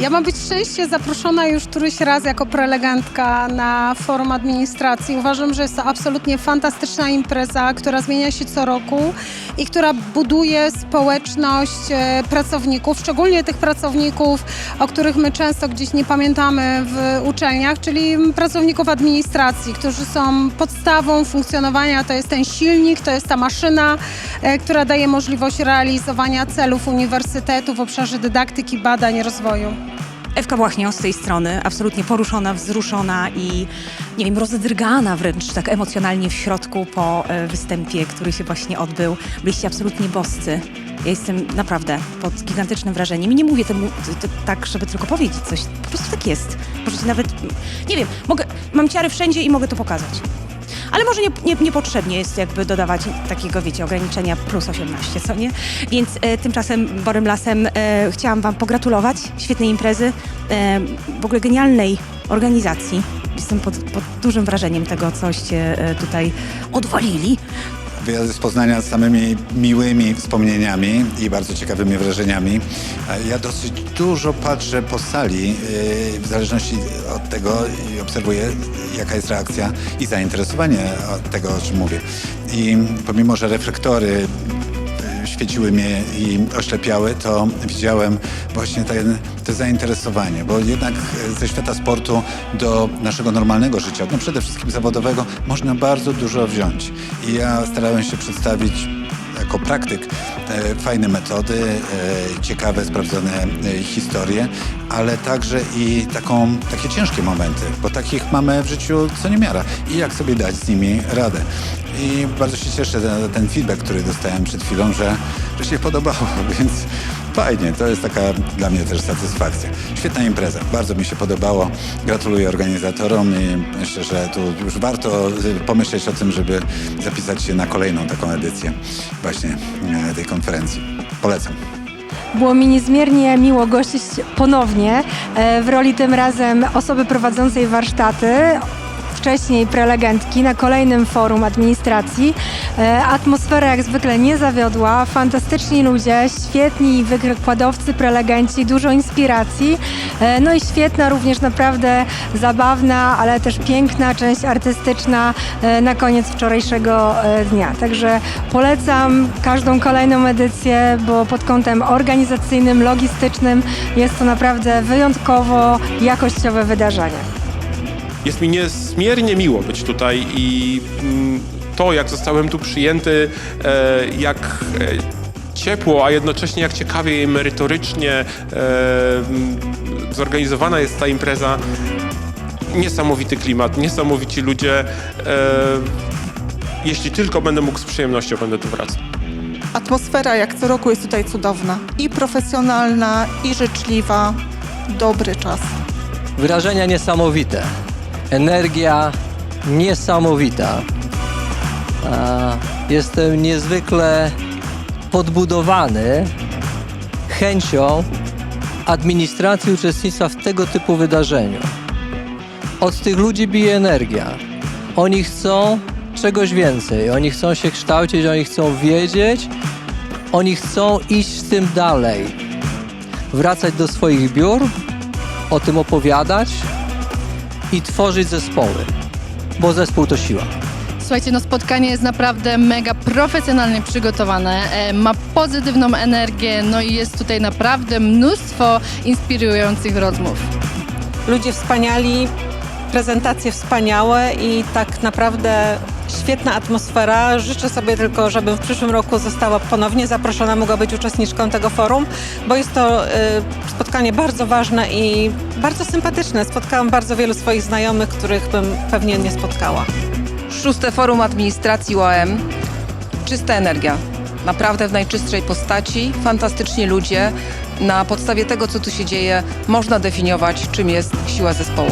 Ja mam być szczęście zaproszona już któryś raz jako prelegentka na forum administracji. Uważam, że jest to absolutnie fantastyczna impreza, która zmienia się co roku i która buduje społeczność e, pracowników, szczególnie tych pracowników, o których my często gdzieś nie pamiętamy w uczelniach, czyli pracowników administracji, którzy są podstawą funkcjonowania. To jest ten silnik, to jest ta maszyna, która daje możliwość realizowania celów uniwersytetu w obszarze dydaktyki, badań, rozwoju. Ewka Błachnio z tej strony, absolutnie poruszona, wzruszona i nie wiem, rozdrgana wręcz tak emocjonalnie w środku po e, występie, który się właśnie odbył. Byliście absolutnie boscy. Ja jestem naprawdę pod gigantycznym wrażeniem i nie mówię temu t- t- tak, żeby tylko powiedzieć coś. Po prostu tak jest. Możecie nawet, nie wiem, mogę, mam ciary wszędzie i mogę to pokazać. Ale może nie, nie, niepotrzebnie jest jakby dodawać takiego, wiecie, ograniczenia plus 18, co nie? Więc e, tymczasem Borym Lasem e, chciałam Wam pogratulować świetnej imprezy, e, w ogóle genialnej organizacji. Jestem pod, pod dużym wrażeniem tego, coście e, tutaj odwalili. Wyjazdy z Poznania z samymi miłymi wspomnieniami i bardzo ciekawymi wrażeniami. A Ja dosyć dużo patrzę po sali, yy, w zależności od tego i obserwuję, jaka jest reakcja i zainteresowanie tego, o czym mówię. I pomimo, że reflektory świeciły mnie i oślepiały, to widziałem właśnie ten, to zainteresowanie, bo jednak ze świata sportu do naszego normalnego życia, no przede wszystkim zawodowego, można bardzo dużo wziąć. I ja starałem się przedstawić jako praktyk e, fajne metody, e, ciekawe, sprawdzone e, historie, ale także i taką, takie ciężkie momenty, bo takich mamy w życiu co niemiara i jak sobie dać z nimi radę. I bardzo się cieszę za ten feedback, który dostałem przed chwilą, że, że się podobało, więc fajnie, to jest taka dla mnie też satysfakcja. Świetna impreza, bardzo mi się podobało. Gratuluję organizatorom i myślę, że tu już warto y, pomyśleć o tym, żeby zapisać się na kolejną taką edycję właśnie e, tej konferencji. Polecam. Było mi niezmiernie miło gościć ponownie e, w roli tym razem osoby prowadzącej warsztaty. Wcześniej prelegentki na kolejnym forum administracji. E, Atmosfera jak zwykle nie zawiodła, fantastyczni ludzie, świetni wykładowcy, prelegenci, dużo inspiracji. E, No i świetna również naprawdę zabawna, ale też piękna część artystyczna e, na koniec wczorajszego dnia. Także polecam każdą kolejną edycję, bo pod kątem organizacyjnym, logistycznym jest to naprawdę wyjątkowo jakościowe wydarzenie. Jest mi niezmiernie miło być tutaj i mm, to, jak zostałem tu przyjęty, e, jak e, ciepło, a jednocześnie jak ciekawie i merytorycznie e, mm, zorganizowana jest ta impreza. Niesamowity klimat, niesamowici ludzie. Jeśli tylko będę mógł z przyjemnością, będę tu wracał. Atmosfera jak co roku jest tutaj cudowna. I profesjonalna, i życzliwa. Dobry czas. Wrażenia niesamowite. Energia niesamowita. Jestem niezwykle podbudowany chęcią administracji uczestnictwa w tego typu wydarzeniu. Od tych ludzi bije energia. Oni chcą czegoś więcej. Oni chcą się kształcić, oni chcą wiedzieć, oni chcą iść z tym dalej. Wracać do swoich biur, o tym opowiadać i tworzyć zespoły, bo zespół to siła. Słuchajcie, no spotkanie jest naprawdę mega profesjonalnie przygotowane, e, ma pozytywną energię, no i jest tutaj naprawdę mnóstwo inspirujących rozmów. ludzie wspaniali, prezentacje wspaniałe i tak naprawdę świetna atmosfera. Życzę sobie tylko, żebym w przyszłym roku została ponownie zaproszona, mogła być uczestniczką tego forum, bo jest to y, spotkanie bardzo ważne i bardzo sympatyczne. Spotkałam bardzo wielu swoich znajomych, których bym pewnie nie spotkała. Szóste Forum Administracji UAM. Czysta energia. Naprawdę w najczystszej postaci. Fantastyczni ludzie. Na podstawie tego, co tu się dzieje, można definiować, czym jest siła zespołu.